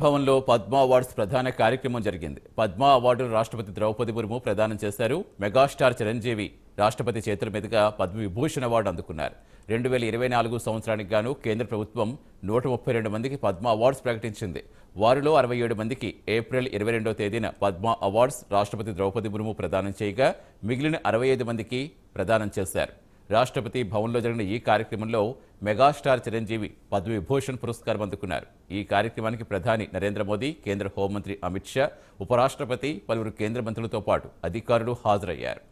భవన్లో పద్మ అవార్డ్స్ ప్రధాన కార్యక్రమం జరిగింది. పద్మ అవార్డును రాష్ట్రపతి ద్రౌపది ముర్ము ప్రదానం చేశారు. మెగాస్టార్ చిరంజీవి రాష్ట్రపతి చేతుల మీదుగా పద్మవిభూషణ్ అవార్డు అందుకున్నారు. రెండు వేల ఇరవై నాలుగు సంవత్సరానికి గాను కేంద్ర ప్రభుత్వం నూట ముప్పై రెండు మందికి పద్మ అవార్డ్స్ ప్రకటించింది. వారిలో అరవై ఏడు మందికి ఏప్రిల్ ఇరవై రెండవ తేదీన పద్మ అవార్డ్స్ రాష్ట్రపతి ద్రౌపది ముర్ము ప్రదానం చేయగా మిగిలిన అరవై ఐదు మందికి ప్రదానం చేశారు. రాష్ట్రపతి భవన్లో జరిగిన ఈ కార్యక్రమంలో మెగాస్టార్ చిరంజీవి పద్మవిభూషణ్ పురస్కారం అందుకున్నారు. ఈ కార్యక్రమానికి ప్రధాని నరేంద్ర మోదీ కేంద్ర హోంమంత్రి అమిత్ షా ఉపరాష్ట్రపతి పలువురు కేంద్ర మంత్రులతో పాటు అధికారులు హాజరయ్యారు.